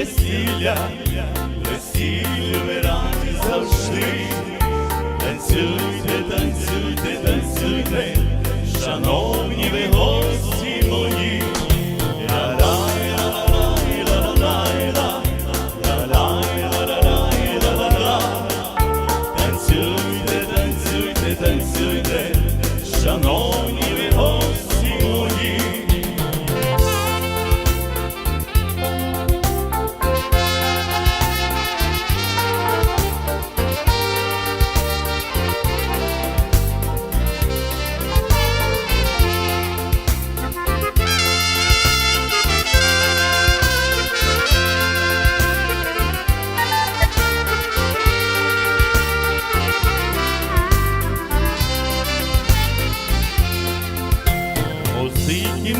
весілля, весілля ви раді завжди. Танцюйте, танцюйте, танцюйте, шановні ви гості мої. Танцюйте, танцюйте, танцюйте, шановні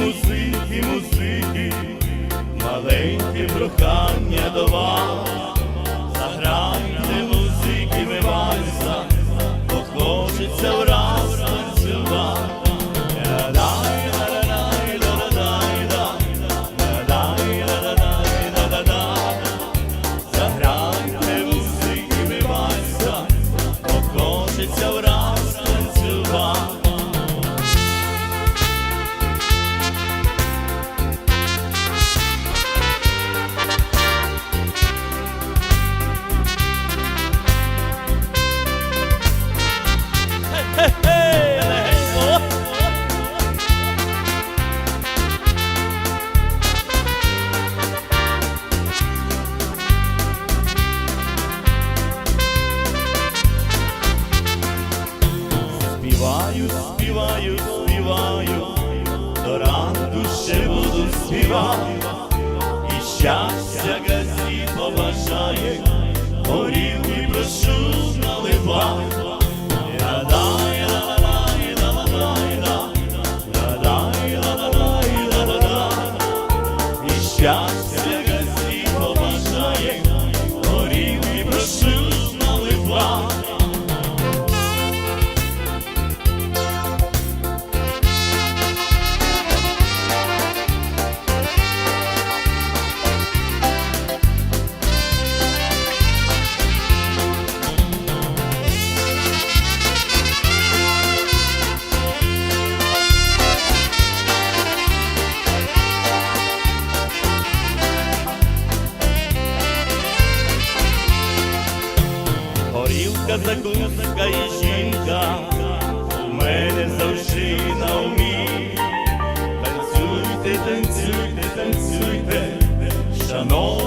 Музики, музики, маленьке прохання Співаю, співаю, до ранку ще буду співати, і щастя газі побажає, горілки прошу наливати. Ля-лай, закуска і жінка, у мене завжди на умі. Танцюйте, танцюйте, танцюйте, шановні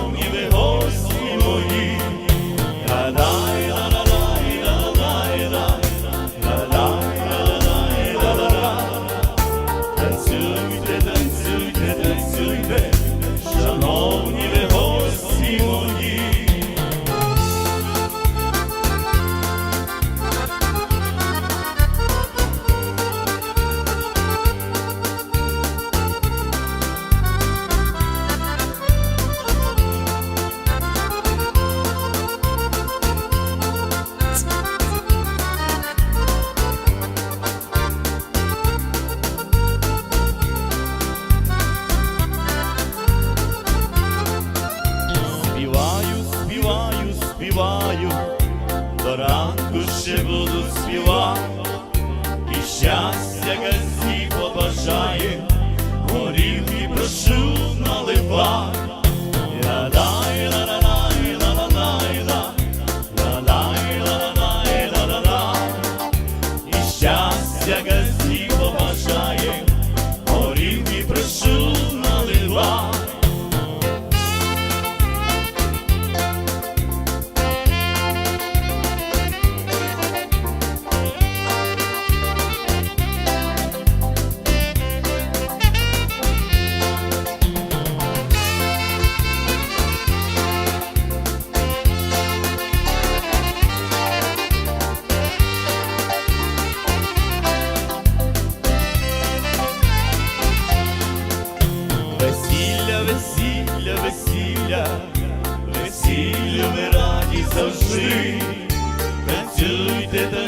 співати, і щастя завжди, танцюйте.